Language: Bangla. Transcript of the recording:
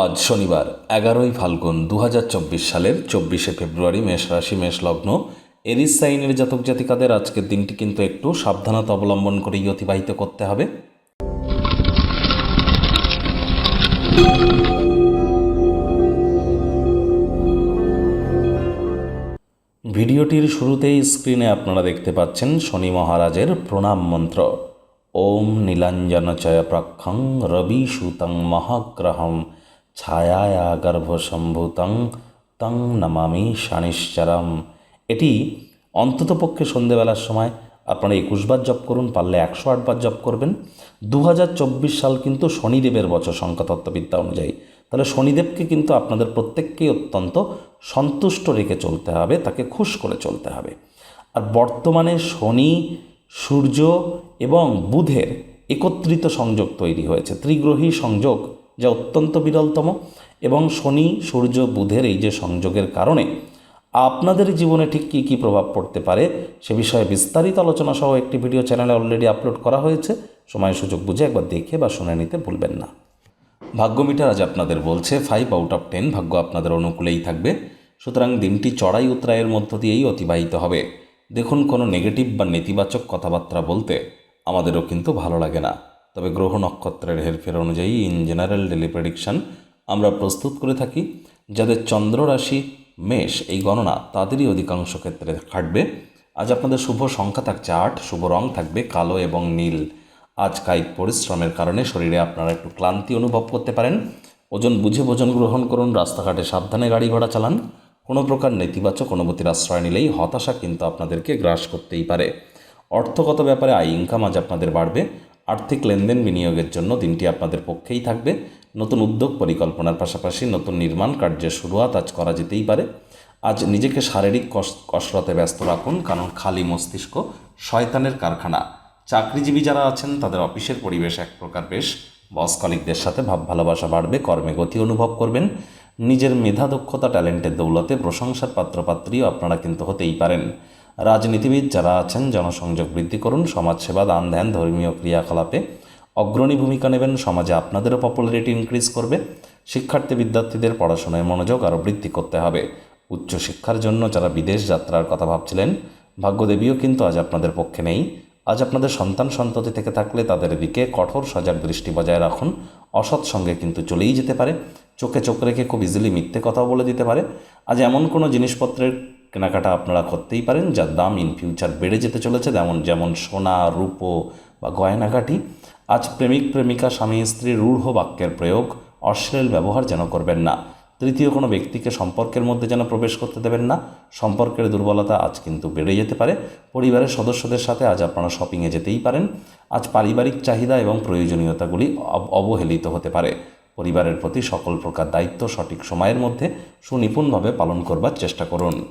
আজ শনিবার, এগারোই ফাল্গুন দু হাজার চব্বিশ সালের চব্বিশে ফেব্রুয়ারি মেষ রাশি মেষ লগ্ন। এরিস সাইনের জাতক জাতিকাদের আজকের দিনটি কিন্তু একটু সাবধানতা অবলম্বন করেই অতিবাহিত করতে হবে। ভিডিওটির শুরুতেই স্ক্রিনে আপনারা দেখতে পাচ্ছেন শনি মহারাজের প্রণাম মন্ত্র। ওম নীলাঞ্জনচয় প্রক্ষং রবি সুতং মহাগ্রহম। ছায়ায়া গর্ভসম্ভূতং তং নমামি শানিশ্চরম এটি অন্ততপক্ষে সন্ধেবেলার সময় আপনারা একুশবার জপ করুন, পারলে একশো আটবার জপ করবেন। দু হাজার চব্বিশ সাল কিন্তু শনিদেবের বছর সংখ্যাতত্ত্ববিদ্যা অনুযায়ী। তাহলে শনিদেবকে কিন্তু আপনাদের প্রত্যেককেই অত্যন্ত সন্তুষ্ট রেখে চলতে হবে, তাকে খুশ করে চলতে হবে। আর বর্তমানে শনি, সূর্য এবং বুধের একত্রিত সংযোগ তৈরি হয়েছে। ত্রিগ্রহী সংযোগ যা অত্যন্ত বিরলতম এবং শনি, সূর্য, বুধের এই যে সংযোগের কারণে আপনাদের জীবনে ঠিক কী কী প্রভাব পড়তে পারে সে বিষয়ে বিস্তারিত আলোচনা সহ একটি ভিডিও চ্যানেলে অলরেডি আপলোড করা হয়েছে। সময় সুযোগ বুঝে একবার দেখে বা শুনে নিতে ভুলবেন না। ভাগ্য মিটার আজ আপনাদের বলছে ফাইভ আউট অফ টেন ভাগ্য আপনাদের অনুকূলেই থাকবে। সুতরাং দিনটি চড়াই উতরায়ের মধ্য দিয়েই অতিবাহিত হবে। দেখুন কোনো নেগেটিভ বা নেতিবাচক কথাবার্তা বলতে আমাদেরও কিন্তু ভালো লাগে না। তবে গ্রহ নক্ষত্রের হেরফের অনুযায়ী ইন জেনারেল ডেলি প্রেডিকশন আমরা প্রস্তুত করে থাকি, যাদের চন্দ্র রাশি, মেষ এই গণনা তাদেরই অধিকাংশ ক্ষেত্রে খাটবে। আজ আপনাদের শুভ সংখ্যা থাকছে আট, শুভ রং থাকবে কালো এবং নীল। আজ কায়িক পরিশ্রমের কারণে শরীরে আপনারা একটু ক্লান্তি অনুভব করতে পারেন। ওজন বুঝে ভোজন গ্রহণ করুন, রাস্তাঘাটে সাবধানে গাড়ি ঘোড়া চালান। কোনো প্রকার নেতিবাচক অনুভূতির আশ্রয় নিলেই হতাশা কিন্তু আপনাদেরকে গ্রাস করতেই পারে। অর্থগত ব্যাপারে আয় ইনকাম আজ আপনাদের বাড়বে। আর্থিক লেনদেন বিনিয়োগের জন্য দিনটি আপনাদের পক্ষেই থাকবে। নতুন উদ্যোগ পরিকল্পনার পাশাপাশি নতুন নির্মাণ কার্যের শুরুয়াত আজ করা যেতেই পারে। আজ নিজেকে শারীরিক কস- কসরতে ব্যস্ত রাখুন, কারণ খালি মস্তিষ্ক শয়তানের কারখানা। চাকরিজীবী যারা আছেন, তাদের অফিসের পরিবেশ এক প্রকার বেশ। বস কলিকদের সাথে ভাব ভালোবাসা বাড়বে, কর্মে গতি অনুভব করবেন। নিজের মেধা, দক্ষতা, ট্যালেন্টের দৌলতে প্রশংসার পাত্রপাত্রীও আপনারা কিন্তু হতেই পারেন। রাজনীতিবিদ যারা আছেন, জনসংযোগ বৃদ্ধি করুন, সমাজসেবা, দান ধ্যান, ধর্মীয় ক্রিয়াকলাপে অগ্রণী ভূমিকা নেবেন, সমাজে আপনাদেরও পপুলারিটি ইনক্রিজ করবে, শিক্ষার্থী, বিদ্যার্থীদের পড়াশোনায় মনোযোগ আরও বৃদ্ধি করতে হবে। উচ্চশিক্ষার জন্য যারা বিদেশ যাত্রার কথা ভাবছিলেন, ভাগ্যদেবীও কিন্তু আজ আপনাদের পক্ষে নেই। আজ আপনাদের সন্তান সন্ততি থেকে থাকলে তাদের দিকে কঠোর সজাগ দৃষ্টি বজায় রাখুন। অসৎ সঙ্গে কিন্তু চলেই যেতে পারে। চোখে চোখ রেখে খুব ইজিলি মিথ্যে কথাও বলে দিতে পারে। আজ এমন কোনো জিনিসপত্রের কেনাকাটা আপনারা করতেই পারেন, যার দাম ইন ফিউচার বেড়ে যেতে চলেছে, যেমন যেমন সোনা, রূপো বা গয়নাঘাটি আজ প্রেমিক, প্রেমিকা, স্বামী স্ত্রীর রূঢ় বাক্যের প্রয়োগ, অশ্লীল ব্যবহার যেন করবেন না। তৃতীয় কোনো ব্যক্তিকে সম্পর্কের মধ্যে যেন প্রবেশ করতে দেবেন না। সম্পর্কের দুর্বলতা আজ কিন্তু বেড়ে যেতে পারে। পরিবারের সদস্যদের সাথে আজ আপনারা শপিংয়ে যেতেই পারেন। আজ পারিবারিক চাহিদা এবং প্রয়োজনীয়তাগুলি অব- অবহেলিত হতে পারে। পরিবারের প্রতি সকল প্রকার দায়িত্ব সঠিক সময়ের মধ্যে সুনিপুণভাবে পালন করবার চেষ্টা করুন।